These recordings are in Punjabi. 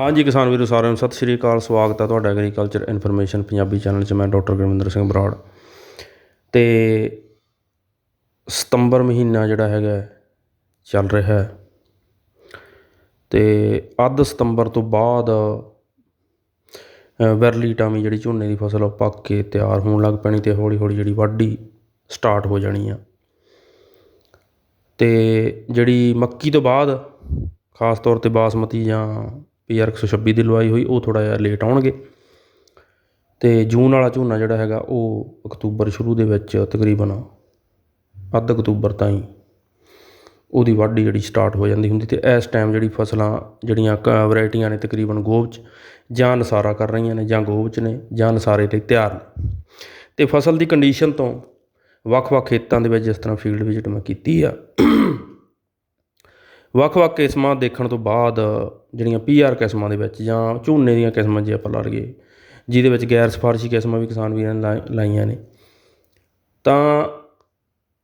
ਹਾਂਜੀ ਕਿਸਾਨ ਵੀਰੋ ਸਾਰਿਆਂ ਨੂੰ ਸਤਿ ਸ਼੍ਰੀ ਅਕਾਲ ਸਵਾਗਤ ਹੈ ਤੁਹਾਡਾ ਐਗਰੀਕਲਚਰ ਇਨਫੋਰਮੇਸ਼ਨ ਪੰਜਾਬੀ ਚੈਨਲ 'ਚ। ਮੈਂ ਡਾਕਟਰ ਗੁਰਵਿੰਦਰ ਸਿੰਘ ਬਰਾੜ। ਤੇ ਸਤੰਬਰ ਮਹੀਨਾ ਜਿਹੜਾ ਹੈਗਾ ਚੱਲ ਰਿਹਾ ਹੈ। ਤੇ ਅੱਧ ਸਤੰਬਰ ਤੋਂ ਬਾਅਦ ਅ, ਟਾਮੀ ਜਿਹੜੀ ਝੋਨੇ ਦੀ ਫਸਲ ਉਹ ਪੱਕ ਕੇ ਤਿਆਰ ਹੋਣ ਲੱਗ ਪੈਣੀ ਤੇ ਹੌਲੀ ਹੌਲੀ ਜਿਹੜੀ ਵਾਢੀ ਸਟਾਰਟ ਹੋ ਜਾਣੀ ਆ। ਤੇ ਜਿਹੜੀ ਮੱਕੀ ਤੋਂ ਬਾਅਦ ਖਾਸ ਤੌਰ ਤੇ ਬਾਸਮਤੀ ਜਾਂ ਪੀਆਰ 126 ਦੀ ਲਵਾਈ ਹੋਈ, ਉਹ ਥੋੜ੍ਹਾ ਜਿਹਾ ਲੇਟ ਆਉਣਗੇ। ਅਤੇ ਜੂਨ ਵਾਲਾ ਝੋਨਾ ਜਿਹੜਾ ਹੈਗਾ, ਉਹ ਅਕਤੂਬਰ ਸ਼ੁਰੂ ਦੇ ਵਿੱਚ ਤਕਰੀਬਨ ਅੱਧ ਅਕਤੂਬਰ ਤਾਈਂ ਉਹਦੀ ਵਾਢੀ ਜਿਹੜੀ ਸਟਾਰਟ ਹੋ ਜਾਂਦੀ ਹੁੰਦੀ ਤੇ ਇਸ ਟਾਈਮ ਜਿਹੜੀ ਫਸਲਾਂ, ਜਿਹੜੀਆਂ ਵੈਰਾਈਟੀਆਂ ਨੇ ਤਕਰੀਬਨ ਗੋਭ 'ਚ ਜਾਂ ਨਸਾਰਾ ਕਰ ਰਹੀਆਂ ਨੇ, ਜਾਂ ਗੋਭ 'ਚ ਨੇ, ਜਾਂ ਨਸਾਰੇ ਲਈ ਤਿਆਰ ਨੇ। ਤੇ ਫਸਲ ਦੀ ਕੰਡੀਸ਼ਨ ਤੋਂ ਵੱਖ-ਵੱਖ ਖੇਤਾਂ ਦੇ ਵਿੱਚ ਜਿਸ ਤਰ੍ਹਾਂ ਫੀਲਡ ਵਿਜ਼ਿਟ ਮੈਂ ਕੀਤੀ ਆ। ਵੱਖ-ਵੱਖ ਕਿਸਮਾਂ ਦੇਖਣ ਤੋਂ ਬਾਅਦ ਜਿਹੜੀਆਂ ਪੀਆਰ ਕਿਸਮਾਂ ਦੇ ਵਿੱਚ ਜਾਂ ਝੋਨੇ ਦੀਆਂ ਕਿਸਮਾਂ ਜੇ ਆਪਾਂ ਲਾ ਲਈਏ, ਜਿਹਦੇ ਵਿੱਚ ਗੈਰ ਸਿਫਾਰਸ਼ੀ ਕਿਸਮਾਂ ਵੀ ਕਿਸਾਨ ਵੀਰਾਂ ਨੇ ਲਾ- ਲਾਈਆਂ ਨੇ। ਤਾਂ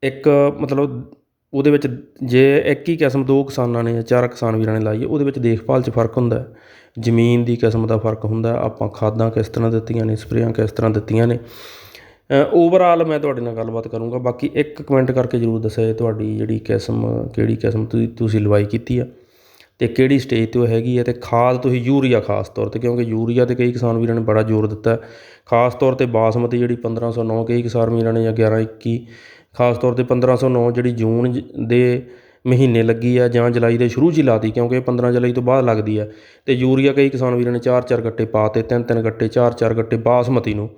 ਇੱਕ ਮਤਲਬ ਉਹਦੇ ਵਿੱਚ ਜੇ ਇੱਕ ਹੀ ਕਿਸਮ ਦੋ ਕਿਸਾਨਾਂ ਨੇ ਜਾਂ ਚਾਰ ਕਿਸਾਨ ਵੀਰਾਂ ਨੇ ਲਾਈ, ਉਹਦੇ ਵਿੱਚ ਦੇਖਭਾਲ 'ਚ ਫ਼ਰਕ ਹੁੰਦਾ ਜ਼ਮੀਨ ਦੀ ਕਿਸਮ ਦਾ ਫ਼ਰਕ ਹੁੰਦਾ ਆਪਾਂ ਖਾਦਾਂ ਕਿਸ ਤਰ੍ਹਾਂ ਦਿੱਤੀਆਂ ਨੇ, ਸਪਰੇਆਂ ਕਿਸ ਤਰ੍ਹਾਂ ਦਿੱਤੀਆਂ ਨੇ। ਓਵਰਆਲ ਮੈਂ ਤੁਹਾਡੇ ਨਾਲ ਗੱਲਬਾਤ ਕਰੂੰਗਾ। ਬਾਕੀ ਇੱਕ ਕਮੈਂਟ ਕਰਕੇ ਜਰੂਰ ਦੱਸਿਆ ਜੇ ਤੁਹਾਡੀ ਜਿਹੜੀ ਕਿਸਮ, ਕਿਹੜੀ ਕਿਸਮ ਤੁਸੀਂ ਤੁਸੀਂ ਲਵਾਈ ਕੀਤੀ ਆ। ਤੇ ਕਿਹੜੀ ਸਟੇਜ ਤੇ ਉਹ ਹੈਗੀ ਹੈ ਤੇ ਖਾਦ ਤੁਸੀਂ ਯੂਰੀਆ ਖਾਸ ਤੌਰ ਤੇ, ਕਿਉਂਕਿ ਯੂਰੀਆ ਤੇ ਕਈ ਕਿਸਾਨ ਵੀਰਾਂ ਨੇ ਬੜਾ ਜ਼ੋਰ ਦਿੱਤਾ। ਖਾਸ ਤੌਰ ਤੇ ਬਾਸਮਤੀ ਜਿਹੜੀ 1509 ਕਈ ਕਿਸਾਨ ਵੀਰਾਂ ਨੇ ਜਾਂ 1121 ਖਾਸ ਤੌਰ ਤੇ 1509 ਜਿਹੜੀ ਜੂਨ ਦੇ ਮਹੀਨੇ ਲੱਗੀ ਆ ਜਾਂ ਜੁਲਾਈ ਦੇ ਸ਼ੁਰੂ 'ਚ ਹੀ ਲਾਤੀ, ਕਿਉਂਕਿ ਇਹ 15 ਜੁਲਾਈ ਤੋਂ ਬਾਅਦ ਲੱਗਦੀ ਆ। ਤੇ ਯੂਰੀਆ ਕਈ ਕਿਸਾਨ ਵੀਰਾਂ ਨੇ 4-4 ਗੱਟੇ ਪਾਤੇ 3-3 ਗੱਟੇ 4-4 ਗੱਟੇ ਬਾਸਮਤੀ ਨੂੰ।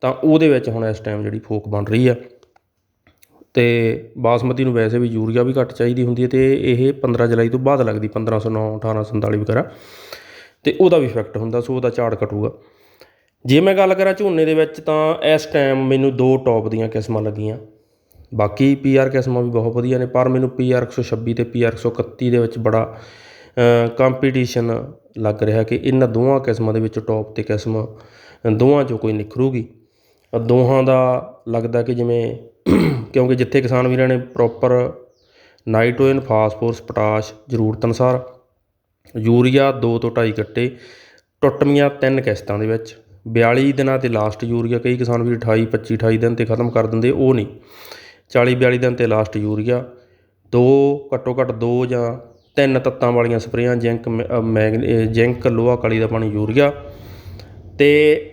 ਤਾਂ ਉਹਦੇ ਵਿੱਚ ਹੁਣ ਇਸ ਟਾਈਮ ਜਿਹੜੀ ਫੋਕ ਬਣ ਰਹੀ ਆ। ਅਤੇ ਬਾਸਮਤੀ ਨੂੰ ਵੈਸੇ ਵੀ ਯੂਰੀਆ ਵੀ ਘੱਟ ਚਾਹੀਦੀ ਹੁੰਦੀ ਹੈ ਅਤੇ ਇਹ 15 ਜੁਲਾਈ ਤੋਂ ਬਾਅਦ ਲੱਗਦੀ 1509 1847 ਵਗੈਰਾ। ਅਤੇ ਉਹਦਾ ਵੀ ਇਫੈਕਟ ਹੁੰਦਾ, ਸੋ ਉਹਦਾ ਝਾੜ ਘਟੂਗਾ। ਜੇ ਮੈਂ ਗੱਲ ਕਰਾਂ ਝੋਨੇ ਦੇ ਵਿੱਚ, ਤਾਂ ਇਸ ਟਾਈਮ ਮੈਨੂੰ ਦੋ ਟੌਪ ਦੀਆਂ ਕਿਸਮਾਂ ਲੱਗੀਆਂ। ਬਾਕੀ ਪੀਆਰ ਕਿਸਮਾਂ ਵੀ ਬਹੁਤ ਵਧੀਆ ਨੇ, ਪਰ ਮੈਨੂੰ ਪੀਆਰ 126 ਤੇ ਪੀਆਰ 131 ਦੇ ਵਿੱਚ ਬੜਾ ਕੰਪੀਟੀਸ਼ਨ ਲੱਗ ਰਿਹਾ ਕਿ ਇਹਨਾਂ ਦੋਵਾਂ ਕਿਸਮਾਂ ਦੇ ਵਿੱਚ ਟੌਪ ਤੇ ਕਿਸਮ ਦੋਵਾਂ 'ਚੋਂ ਕੋਈ ਨਿਖਰੂਗੀ। ਦੋਹਾਂ ਦਾ ਲੱਗਦਾ ਕਿ ਜਿਵੇਂ ਕਿਉਂਕਿ ਜਿੱਥੇ ਕਿਸਾਨ ਵੀਰਾਂ ਨੇ ਪ੍ਰੋਪਰ ਨਾਈਟ੍ਰੋਜਨ ਫਾਸਫੋਰਸ ਪੋਟਾਸ਼ ਜ਼ਰੂਰਤ ਅਨੁਸਾਰ ਯੂਰੀਆ ਦੋ ਤੋਂ ਢਾਈ ਗੱਟੇ ਟੁੱਟਵੀਆਂ ਤਿੰਨ ਕਿਸ਼ਤਾਂ ਦੇ ਵਿੱਚ। 42 ਦਿਨਾਂ ਤੇ ਲਾਸਟ ਯੂਰੀਆ ਕਈ ਕਿਸਾਨ ਵੀਰ 28 25 28 ਦਿਨ ਤੇ ਖਤਮ ਕਰ ਦਿੰਦੇ ਉਹ ਨਹੀਂ। 40 42 ਦਿਨ ਤੇ ਲਾਸਟ ਯੂਰੀਆ। ਦੋ ਘੱਟੋ ਘੱਟ ਦੋ ਜਾਂ ਤਿੰਨ ਤੱਤਾਂ ਵਾਲੀਆਂ ਸਪਰੇਆਂ ਜਿੰਕ ਮੈ- ਅ, ਮੈਗਨੀ ਜਿੰਕ ਲੋਹਾ ਕਾਲੀ ਦਾ ਪਾਣੀ ਯੂਰੀਆ। ਤੇ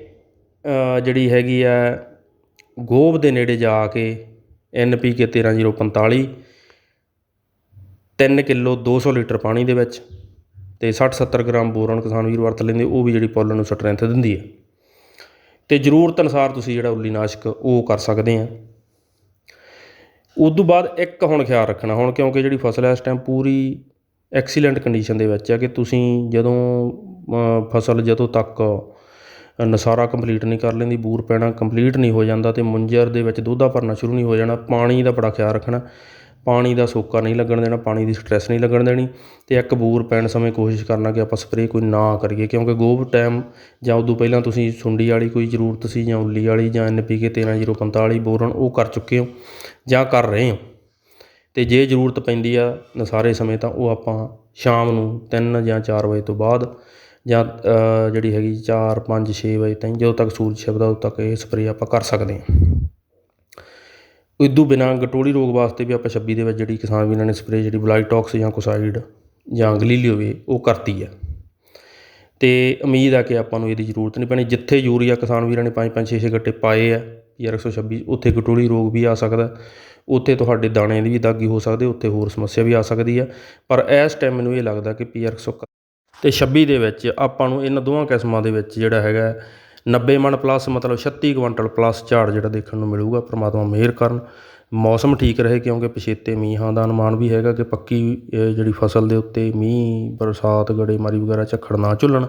ਜਿਹੜੀ ਹੈਗੀ ਆ ਗੋਭ ਦੇ ਨੇੜੇ ਜਾ ਕੇ ਐਨਪੀਕੇ 13045 3 ਕਿਲੋ 200 ਲੀਟਰ ਪਾਣੀ ਦੇ ਵਿੱਚ ਤੇ 60 70 ਗ੍ਰਾਮ ਬੋਰਨ ਕਿਸਾਨ ਵੀਰ ਵਰਤ ਲੈਂਦੇ, ਉਹ ਵੀ ਜਿਹੜੀ ਪੋਲਨ ਨੂੰ ਸਟਰੈਂਥ ਦਿੰਦੀ ਹੈ। ਤੇ ਜ਼ਰੂਰਤ ਅਨੁਸਾਰ ਤੁਸੀਂ ਜਿਹੜਾ ਉੱਲੀ ਨਾਸ਼ਕ, ਉਹ ਕਰ ਸਕਦੇ ਆ। ਉਸ ਤੋਂ ਬਾਅਦ ਇੱਕ ਹੁਣ ਖਿਆਲ ਰੱਖਣਾ, ਹੁਣ ਕਿਉਂਕਿ ਜਿਹੜੀ ਫਸਲ ਹੈ, ਇਸ ਟਾਈਮ ਪੂਰੀ ਐਕਸੀਲੈਂਟ ਕੰਡੀਸ਼ਨ ਦੇ ਵਿੱਚ ਹੈ ਕਿ ਤੁਸੀਂ ਜਦੋਂ ਫਸਲ ਜਦੋਂ ਤੱਕ ਨਸਾਰਾ ਕੰਪਲੀਟ ਨਹੀਂ ਕਰ ਲੈਂਦੀ, ਬੂਰ ਪੈਣਾ ਕੰਪਲੀਟ ਨਹੀਂ ਹੋ ਜਾਂਦਾ ਅਤੇ ਮੁੰਜਰ ਦੇ ਵਿੱਚ ਦੁੱਧਾ ਭਰਨਾ ਸ਼ੁਰੂ ਨਹੀਂ ਹੋ ਜਾਣਾ, ਪਾਣੀ ਦਾ ਬੜਾ ਖਿਆਲ ਰੱਖਣਾ। ਪਾਣੀ ਦਾ ਸੋਕਾ ਨਹੀਂ ਲੱਗਣ ਦੇਣਾ, ਪਾਣੀ ਦੀ ਸਟ੍ਰੈਸ ਨਹੀਂ ਲੱਗਣ ਦੇਣੀ ਤੇ ਇੱਕ ਬੂਰ ਪੈਣ ਸਮੇਂ ਕੋਸ਼ਿਸ਼ ਕਰਨਾ ਕਿ ਆਪਾਂ ਸਪਰੇਅ ਕੋਈ ਨਾ ਕਰੀਏ ਕਿਉਂਕਿ ਗੋਭ ਟਾਈਮ ਜਾਂ ਉਦੋਂ ਪਹਿਲਾਂ ਤੁਸੀਂ ਸੁੰਡੀ ਵਾਲੀ ਕੋਈ ਜ਼ਰੂਰਤ ਸੀ ਜਾਂ ਉੱਲੀ ਵਾਲੀ ਜਾਂ ਐਨਪੀਕੇ 13045 ਬੋਰਨ ਉਹ ਕਰ ਚੁੱਕੇ ਹੋ ਜਾਂ ਕਰ ਰਹੇ ਹੋ। ਤੇ ਜੇ ਜ਼ਰੂਰਤ ਪੈਂਦੀ ਆ ਨਸਾਰੇ ਸਮੇਂ ਤਾਂ ਉਹ ਆਪਾਂ ਸ਼ਾਮ ਨੂੰ 3 ਜਾਂ 4 ਵਜੇ ਤੋਂ ਬਾਅਦ ਜਾਂ ਜਿਹੜੀ ਹੈਗੀ 4 5 6 ਵਜੇ ਤਾਈਂ ਜਦੋਂ ਤੱਕ ਸੂਰਜ ਛਿਪਦਾ ਉਦੋਂ ਤੱਕ ਇਹ ਸਪਰੇਅ ਆਪਾਂ ਕਰ ਸਕਦੇ ਹਾਂ। ਇਦੋਂ ਬਿਨਾਂ ਗਟੋਲੀ ਰੋਗ ਵਾਸਤੇ ਵੀ ਆਪਾਂ 26 ਦੇ ਵਿੱਚ ਜਿਹੜੀ ਕਿਸਾਨ ਵੀਰਾਂ ਨੇ ਸਪਰੇਅ ਜਿਹੜੀ ਬਲਾਈਟੌਕਸ ਜਾਂ ਕੋਸਾਈਡ ਜਾਂ ਗਲੀਲੀਓ ਵੀ ਉਹ ਕਰਤੀ ਆ। ਤੇ ਉਮੀਦ ਆ ਕਿ ਆਪਾਂ ਨੂੰ ਇਹਦੀ ਜ਼ਰੂਰਤ ਨਹੀਂ ਪੈਣੀ। ਜਿੱਥੇ ਯੂਰੀਆ ਕਿਸਾਨ ਵੀਰਾਂ ਨੇ 5 5 6 6 ਗੱਟੇ ਪਾਏ ਆ ਪੀਆਰ 126 ਉੱਥੇ ਗਟੋਲੀ ਰੋਗ ਵੀ ਆ ਸਕਦਾ। ਉੱਥੇ ਤੁਹਾਡੇ ਦਾਣੇ ਦੀ ਵੀ ਦਾਗੀ ਹੋ ਸਕਦੇ, ਉੱਥੇ ਹੋਰ ਸਮੱਸਿਆ ਵੀ ਆ ਸਕਦੀ ਆ। ਪਰ ਇਸ ਟਾਈਮ ਮੈਨੂੰ ਇਹ ਲੱਗਦਾ ਕਿ ਪੀਆਰ 100 ਅਤੇ ਛੱਬੀ ਦੇ ਵਿੱਚ ਆਪਾਂ ਨੂੰ ਇਹਨਾਂ ਦੋਵਾਂ ਕਿਸਮਾਂ ਦੇ ਵਿੱਚ ਜਿਹੜਾ ਹੈਗਾ 90 ਮਣ ਪਲੱਸ ਮਤਲਬ 36 ਕੁਇੰਟਲ ਪਲੱਸ ਝਾੜ ਜਿਹੜਾ ਦੇਖਣ ਨੂੰ ਮਿਲੂਗਾ, ਪ੍ਰਮਾਤਮਾ ਮਿਹਰ ਕਰਨ। ਮੌਸਮ ਠੀਕ ਰਹੇ ਕਿਉਂਕਿ ਪਛੇਤੇ ਮੀਂਹਾਂ ਦਾ ਅਨੁਮਾਨ ਵੀ ਹੈਗਾ ਕਿ ਪੱਕੀ ਜਿਹੜੀ ਫਸਲ ਦੇ ਉੱਤੇ ਮੀਂਹ, ਬਰਸਾਤ ਗੜੇਮਾਰੀ ਵਗੈਰਾ ਝੱਖੜ ਨਾ ਝੁੱਲਣ,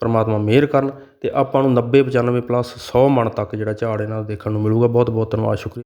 ਪ੍ਰਮਾਤਮਾ ਮਿਹਰ ਕਰਨ ਅਤੇ ਆਪਾਂ ਨੂੰ 90 95 ਪਲੱਸ ਸੌ ਮਣ ਤੱਕ ਜਿਹੜਾ ਝਾੜ ਇਹਨਾਂ ਦਾ ਦੇਖਣ ਨੂੰ ਮਿਲੂਗਾ। ਬਹੁਤ ਬਹੁਤ ਧੰਨਵਾਦ, ਸ਼ੁਕਰੀਆ।